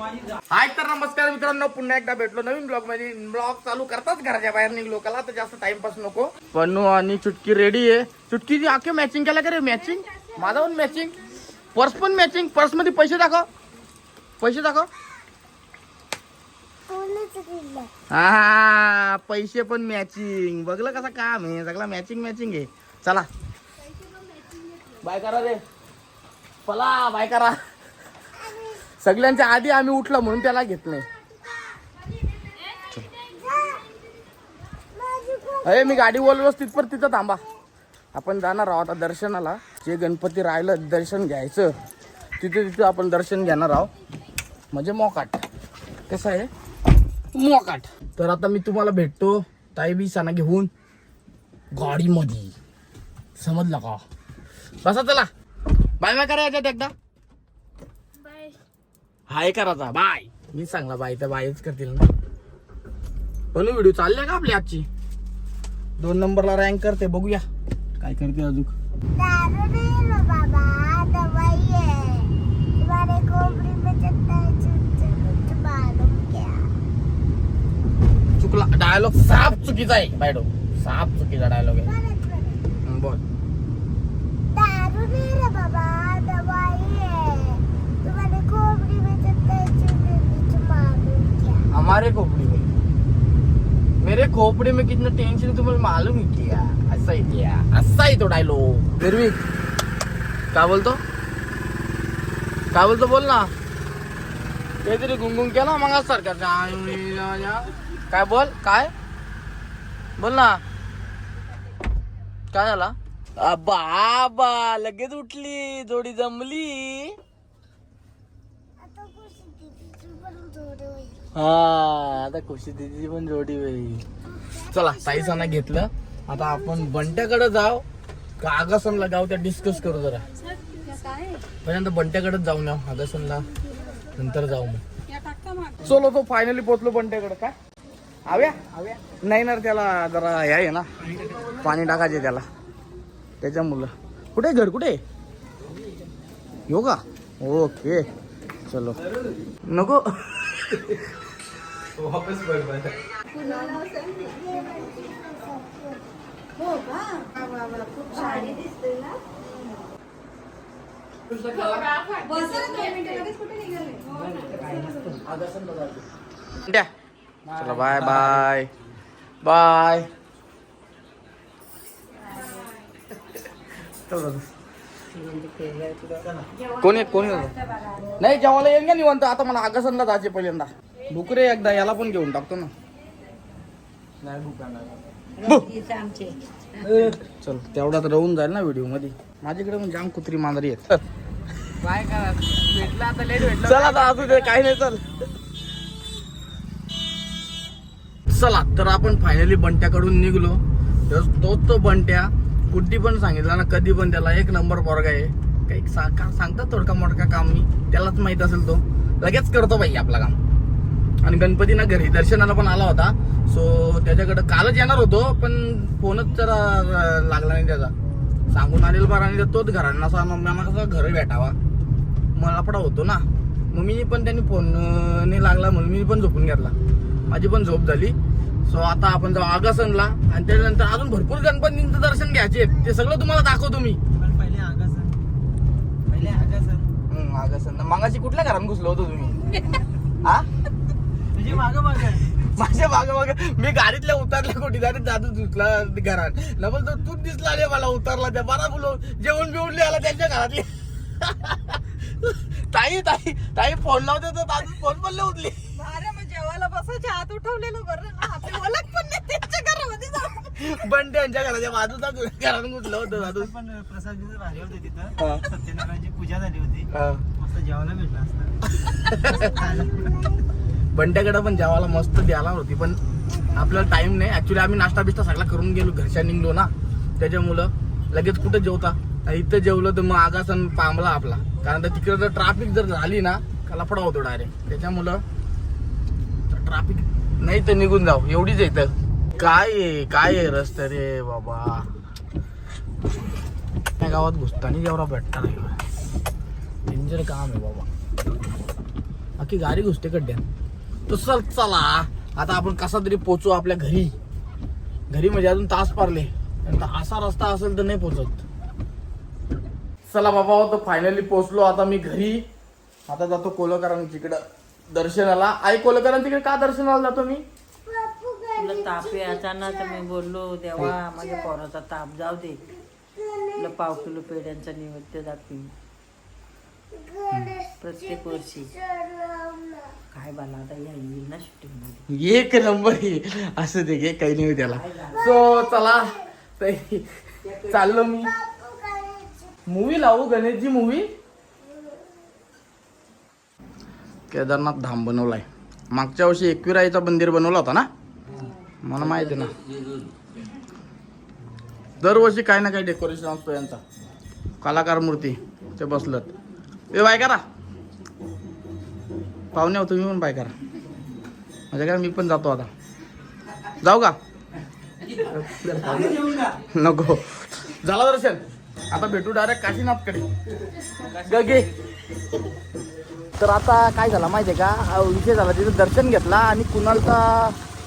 हाय तर नमस्कार मित्रांनो पुन्हा एकदा भेटलो नवीन ब्लॉगमध्ये. ब्लॉग चालू करताच घराच्या बाहेर निघलो. कला तर जास्त टाइमपास नको. पन्नू आणि चुटकी रेडी आहे. चुटकीची आखे मॅचिंग केला का रे? मॅचिंग माझा पण मॅचिंग पर्स पण मॅचिंग पर्समध्ये पैसे दाखव. पैसे दाखव. हा पैसे पण मॅचिंग बघलं कसं काम आहे. सगळं मॅचिंग मॅचिंग आहे. चला. बाय करा रे. चला बाय करा. सगळ्यांच्या आधी आम्ही उठलो म्हणून त्याला घेत नाही. अरे मी गाडी बोललो तिथपर तिथं थांबा. आपण जाणार आहोत आता दर्शनाला. जे गणपती राहिलं दर्शन घ्यायचं. तिथे तिथे आपण दर्शन घेणार आहोत. म्हणजे मोकाट. कसं आहे? मोकाट. तर आता मी तुम्हाला भेटतो. ताई बी सणा घेऊन. गाडीमध्ये. समजलं का? बसा चला. बाय बाय करा याच्यात एकदा. हाय करायचा बाय. मी सांगला बाय तर बायच करतील ना. पण व्हिडिओ चालले का आपली आजची? दोन नंबरला रँक करते बघूया. काय करते अजून? दारू नहीं लो बाबा दवाई है है चुकला डायलॉग साफ चुकीचा आहे बायडो. साफ चुकीचा डायलॉग आहे. बोल दारू नहीं लो बाबा दवाई है तुम्हारे खोपड़ी में चलता है चुप चुप चुप मालूम क्या हमारे खोपड़ी में। मेरे खोपडे में कितना टेंशन तुम्हाला मालूम है क्या? असा आहे क्या। असा आहे तो डायलॉग फिरवी काय बोलतो काय बोलतो बोल ना काहीतरी गुंगुंग केला मग सरकारच्या काय बोल? काय बोल ना काय झाला? बाबा लगेच उठली जोडी जमली आता खुशी दीदी तू पण जोडे होईल हा आता खुशी दिदी पण जोडी होईल चला साईसाना घेतलं. आता आपण बंट्याकडे जाव का आगासनला जाऊ त्या डिस्कस करू जरा. पहिल्यांदा बंट्याकडेच जाऊ ना आगासनला. नंतर जाऊ मग. चलो तो फायनली पोहोचलो बंट्याकडे काय? आव्या? आव्या नाही ना त्याला जरा हे आहे ना. पाणी टाकायचे त्याला. त्याच्या मुलं. कुठे आहे घर? कुठे योगा ओके. चलो. नको. येऊ का ओके चलो नको द्या चला. बाय बाय बाय कोणी कोणी? नाही जेवायला येईन का निवंत? आता मला आगासनला जायचे पहिल्यांदा. भूक रे एकदा याला पण घेऊन टाकतो ना. चल तेवढा तर राहून जाईल ना व्हिडिओमध्ये माझ्याकडे पण जाम कुत्री मांजरी आहेत. काय करा भेटला आता लेट भेटला. चला आता असू दे काही नाही चल. चला तर आपण फायनली बंट्याकडून निघलो. तर तोच तो बंट्या कुठली पण सांगितला ना कधी पण त्याला एक नंबर पोरगा आहे. काही सा- का सांगतात थोडका मोडका काम मी. त्यालाच माहीत असेल तो. लगेच करतो बाई आपला काम. आणि गणपती ना घरी दर्शनाला पण आला होता. सो त्याच्याकडे कालच येणार होतो पण फोनच जरा लागला नाही त्याचा. सांगून आलेला बरा आणि तोच घरांना असा मग मला कसं घर भेटावा. मला पडा होतो ना. मग मी पण त्यांनी फोन अं, नाही लागला म्हणून मी पण झोपून घेतला. माझी पण झोप झाली. सो आता आपण जाऊ आगासनला आणि त्याच्यानंतर अजून भरपूर गणपतींचं दर्शन घ्यायचे ते सगळं तुम्हाला दाखवतो मी. पहिले आगासन. पहिले आगासन. आगासन. मागाशी कुठल्या घरात घुसलो होतो तुम्ही? हा? तुझी माग माग माझ्या मागे मागे. मी गाडीतल्या उतरल्या कुठे? जाते दादू दिसला घरात. ना बोलतो तू दिसला रे मला उतरला त्या बरा बोलो जेवण बिवून आला त्यांच्या घरातली. ताई ताई ताई फोन लावते तर दादू फोन पण उठली अरे मग जेवायला बसायच्या हात उठवलेलं बरं. ना आपली ओळख पण नाही त्यांच्या घरामध्ये पण त्यांच्या घराच्या बाजूचा घरात घुसलं होतं दादू. पण प्रसाद भारी होते तिथं. सत्यनारायणची पूजा झाली होती. हा. मस्त जेवायला भेटलं असतं. बंट्याकडे पण जेवायला मस्त द्यायला होती पण आपल्याला टाइम नाही. ऍक्च्युली आम्ही नाश्ता बिस्टा सगळा करून गेलो घरच्या निघलो ना. त्याच्यामुळं लगेच कुठं जेवता? इथं जेवलं तर मग आगासन पांबला आपला. कारण तर तिकडे जर ट्राफिक जर झाली ना का लफडा होतो डायरेक्ट त्याच्यामुळं ट्राफिक नाही तर निघून जाऊ. एवढीच येतं काय आहे? काय आहे रस्ते रे बाबा? त्या गावात घुसताना जेवढा भेटता नाही. डेंजर काम आहे बाबा. बाकी गाडी घुसते खड्ड्यात तर चल. चला आता आपण कसा तरी पोचू आपल्या घरी. घरी म्हणजे अजून तास पारले. आता असा रस्ता असेल तर नाही पोचत. चला बाबा तर फायनली पोचलो. आता मी घरी. आता जातो कोलकरांच्याकडं दर्शनाला. आई कोलकरांच्याकडे का दर्शनाला जातो मी? ताप अचानक मी बोललो देवा माझ्या पोराचा ताप. जाऊ दे. तुला पाव किलो पेढ्यांचा निवेद्य दाखवी प्रत्येक वर्षी. काय बाला आता या येईल ना शूटिंग एक नंबर ही. असं दे घे काही नाही त्याला सो चला. तर चाललो मी. मूवी लावू गणेशजी मूवी केदारनाथ धाम बनवलाय. मागच्या वर्षी एकविराईचा मंदिर बनवला होता ना? मला माहिती आहे ना. दरवर्षी काही ना काही डेकोरेशन असतो यांचा. कलाकार मूर्ती ते बसलत. ए बाय करा. पाहुणे हो तुम्ही पण बाय करा. म्हणजे काय मी पण जातो आता. जाऊ का? नको. झालं दर्शन. आता भेटू डायरेक्ट काशीनाथकडे. ग तर आता काय झालं माहितीये का? विषय झाला तिथं दर्शन घेतला आणि कुणालचा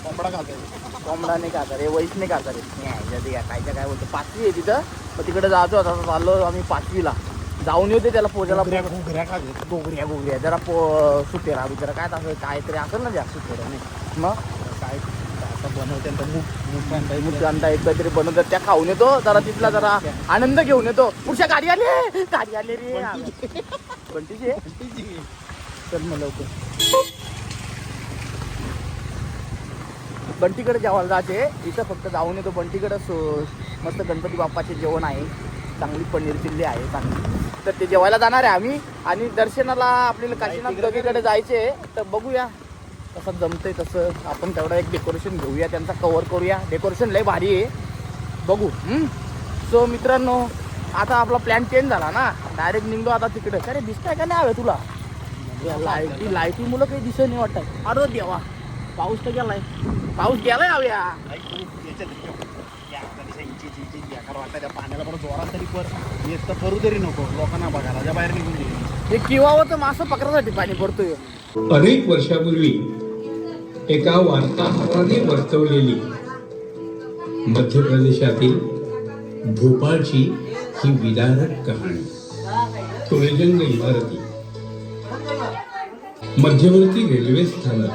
कोंबडा खाता कोंबडा नाही खाता रे वैश नाही खाता रे नाही, काय काय काय बोलतो पाचवी आहे तिथं. मग तिकडे जातो आता चाललो आम्ही पाचवीला. जाऊन येते त्याला पोजाला घोगऱ्या घोगऱ्या घोगऱ्या जरा पो सुटेरा बिचारा काय असं काहीतरी असेल ना जास्त नाही मग? काय आता बनवते मूग अंडा एक काहीतरी बनवतात त्या खाऊन येतो जरा तिथला जरा आनंद घेऊन येतो. पुढच्या गाडी आली गाडी आली रे. बंटीची आहे? चल मग लवकर. बंटीकडे जेवायला जायचे इथं फक्त जाऊन येतो. बंटीकडे सो- मस्त गणपती बाप्पाचे जेवण आहे. चांगली पनीर चिल्ली आहे चांगली. तर ते जेवायला जाणार आहे आम्ही. आणि दर्शनाला आपल्याला काशीनाथ गगीकडे जायचे तर बघूया कसं जमतंय तसं आपण तेवढं एक डेकोरेशन घेऊया त्यांचा कवर करूया. डेकोरेशन लय भारी आहे. बघू. सो मित्रांनो आता आपला प्लॅन चेंज झाला ना. डायरेक्ट निघलो आता तिकडे. अरे दिसतंय का नाही हवे तुला? लाईटी लायटी मुलं काही दिसत नाही वाटत. अरे देवा. पाऊस तर गेलाय. पाऊस गेलाय हव्या पाण्याला पण जोरात तरी पर एक तर करू तरी नको. लोकांना बघायला. ज्या बाहेर निघून गेली. हे किंवा तर मासं पकडासाठी पाणी पडतोय अनेक वर्षापूर्वी एका वार्ताहराने वर्तवलेली मध्य प्रदेशातील भोपाळची ही विदारक कहाणी. टोळेजंग इमारती. मध्यवर्ती रेल्वे स्थानक.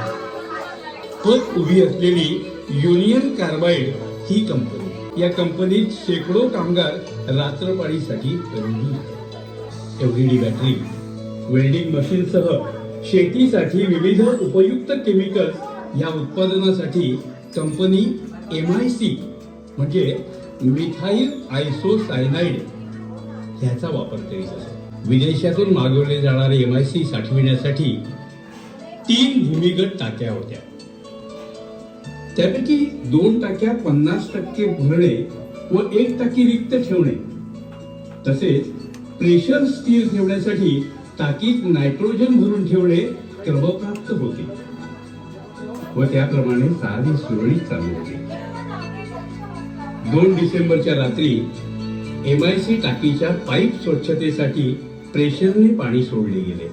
पद उभी असलेली युनियन कार्बाइड ही कंपनी. या कंपनीत शेकडो कामगार रात्रपाळीसाठी रुंदी एलईडी बॅटरी वेल्डिंग मशीनसह शेतीसाठी विविध उपयुक्त केमिकल्स या उत्पादनासाठी कंपनी एम आय सी म्हणजे मिथाईल आयसोसायनाइड ह्याचा वापर करीत असते. विदेशातून मागवले जाणारे एम आय सी साठविण्यासाठी तीन भूमिगत टाक्या होत्या. त्यापैकी दोन टाक्या पन्नास टक्के भरणे व एक टाकी रिक्त ठेवणे. तसेच प्रेशर स्थिर ठेवण्यासाठी टाकीत नायट्रोजन भरून ठेवणे क्रमप्राप्त होते. व त्याप्रमाणे सारी सुरळीत चालू होते. दोन डिसेंबरच्या रात्री एम आय सी टाकीच्या पाईप स्वच्छतेसाठी प्रेशरने पाणी सोडले गेले.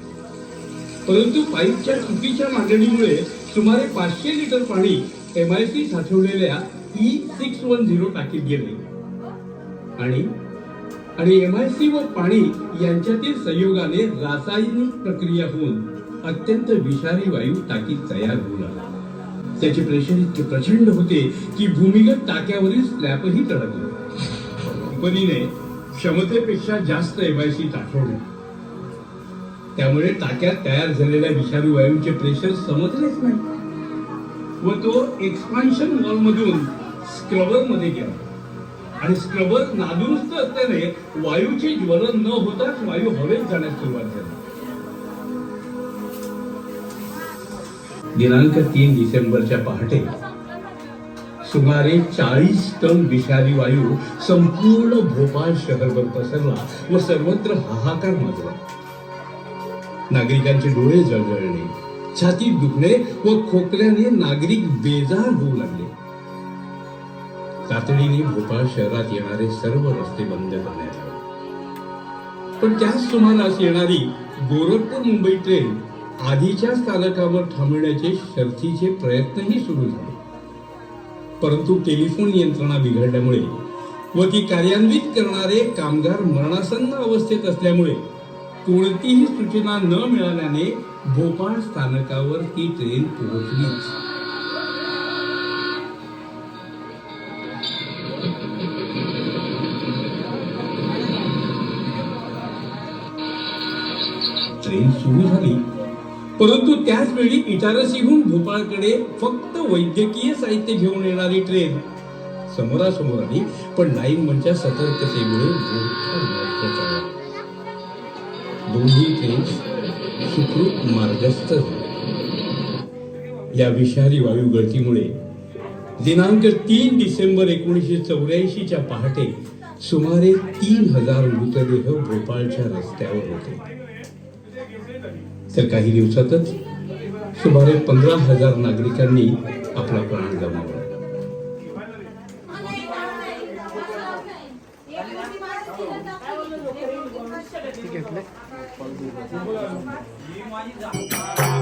परंतु पाईपच्या चुकीच्या मांडणीमुळे सुमारे पाचशे लिटर पाणी एम आय सी साठवलेल्या ई सिक्स वन झिरो टाकीत गेले. आणि आणि एम आय सी व पाणी यांच्यातील संयोगाने रासायनिक प्रक्रिया होऊन अत्यंत विषारी वायू टाकीत तयार होऊ लागला. त्याचे प्रेशर इतके प्रचंड होते की भूमिगत टाक्यावरील स्लॅबही टळकले कंपनीने क्षमतेपेक्षा जास्त एम आय सी साठवले. त्यामुळे टाक्यात तयार झालेल्या विषारी वायूचे प्रेशर समजलेच नाही. व तो एक्सपान्शन वॉल मधून मध्ये गेला. आणि स्क्रबर नादुरुस्त असल्याने वायूचे ज्वलन न होताच वायू हवेत जाण्यास सुरुवात झाली. दिनांक तीन डिसेंबरच्या पहाटे सुमारे चाळीस टन विषारी वायू संपूर्ण भोपाळ शहरभर पसरला व सर्वत्र हाहाकार माजला. नागरिकांचे डोळे जळजळले. छाती दुखणे व खोकल्याने नागरिक बेजार होऊ लागले. तातडीने भोपाळ शहरात येणारे सर्व रस्ते बंद करण्यात आले. पण त्याच सुमारास येणारी गोरखपूर मुंबई ट्रेन आधीच्या स्थानकावर थांबवण्याचे शर्थीचे प्रयत्नही सुरू झाले. परंतु टेलिफोन यंत्रणा बिघडल्यामुळे व ती कार्यान्वित करणारे कामगार मरणासन्न अवस्थेत असल्यामुळे कोणतीही सूचना न मिळाल्याने भोपाळ स्थानकावर ती ट्रेन पोहोचलीच ट्रेन सुरू झाली. परंतु त्याच वेळी इटारसीहून भोपाळकडे फक्त वैद्यकीय साहित्य घेऊन येणारी ट्रेन समोरासमोर आली पण लाईन म्हणजे सतर्कतेमुळे दोन्ही ट्रेन सुखरूप मार्गस्थ या विषारी वायू गळतीमुळे दिनांक तीन डिसेंबर एकोणीसशे चौऱ्याऐंशीच्या पहाटे सुमारे तीन हजार मृतदेह भोपाळच्या रस्त्यावर होते. तर काही दिवसातच सुमारे पंधरा हजार नागरिकांनी आपला प्राण गमावला. आता 我们要鱼。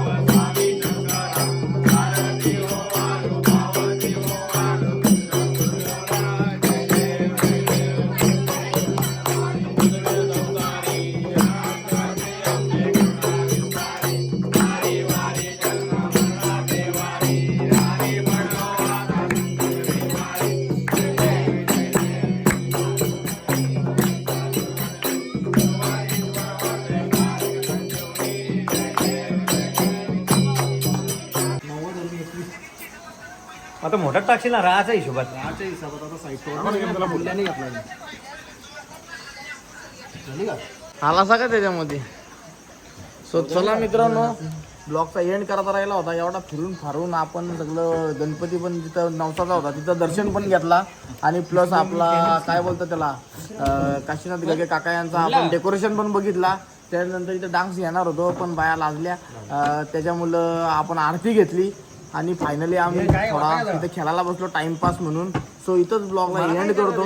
मोठा टाकशील ना? हिशोबात राहाच्या हिशोबात आता साईड मूल्याने घातला झाली का आला का त्याच्यामध्ये? सो चला मित्रांनो ब्लॉगचा एंड करता राहिला होता. एवढा फिरून फारून आपण सगळं गणपती पण तिथं नवसाचा होता. तिथं दर्शन पण घेतला. आणि प्लस आपला काय बोलतात त्याला काशीनाथ गगे काका यांचा आपण डेकोरेशन पण बघितला. त्यानंतर इथं डान्स घेणार होतो पण बाया लाजल्या. त्याच्यामुळं आपण आरती घेतली. आणि फायनली आम्ही थोडा इथे खेळायला बसलो टाइमपास म्हणून. सो इथंच ब्लॉगला एंड करतो.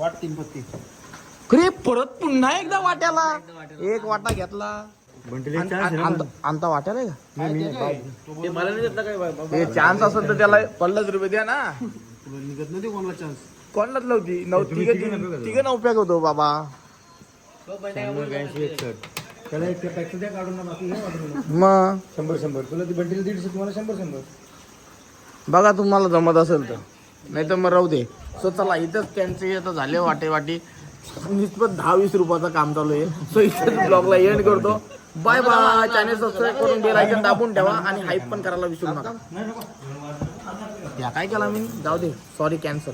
वाट तीन पत्ती खरे परत पुन्हा एकदा वाट्याला. एक वाटा घेतला. आणता वाट्याला का? हे चान्स असेल तर त्याला पन्नास रुपये द्या ना. निघत नव्हती कोणाला चान्स कोणालाच नव्हती. नऊ तिघ तिघ नवप्याक होतो बाबा. त्याला एक टॅक्स द्या काढून ना बाकी हे वाटून दिलं. मग? शंभर शंभर. तुला ती बंटीला दीडशे तुम्हाला शंभर शंभर. बघा तुम्हाला जमत असेल तर. नाही तर मग राहू दे. सो चला इथंच त्यांचे आता झाले वाटे वाटी निस्बत दहा वीस रुपयाचं काम चालू आहे. सो इथेच ब्लॉगला एंड करतो. बाय बाय चॅनल सबस्क्राईब करून बेल आयकन दाबून ठेवा आणि हाईप पण करायला विसरू नका. या काय केला मी? जाऊ दे. Sorry cancel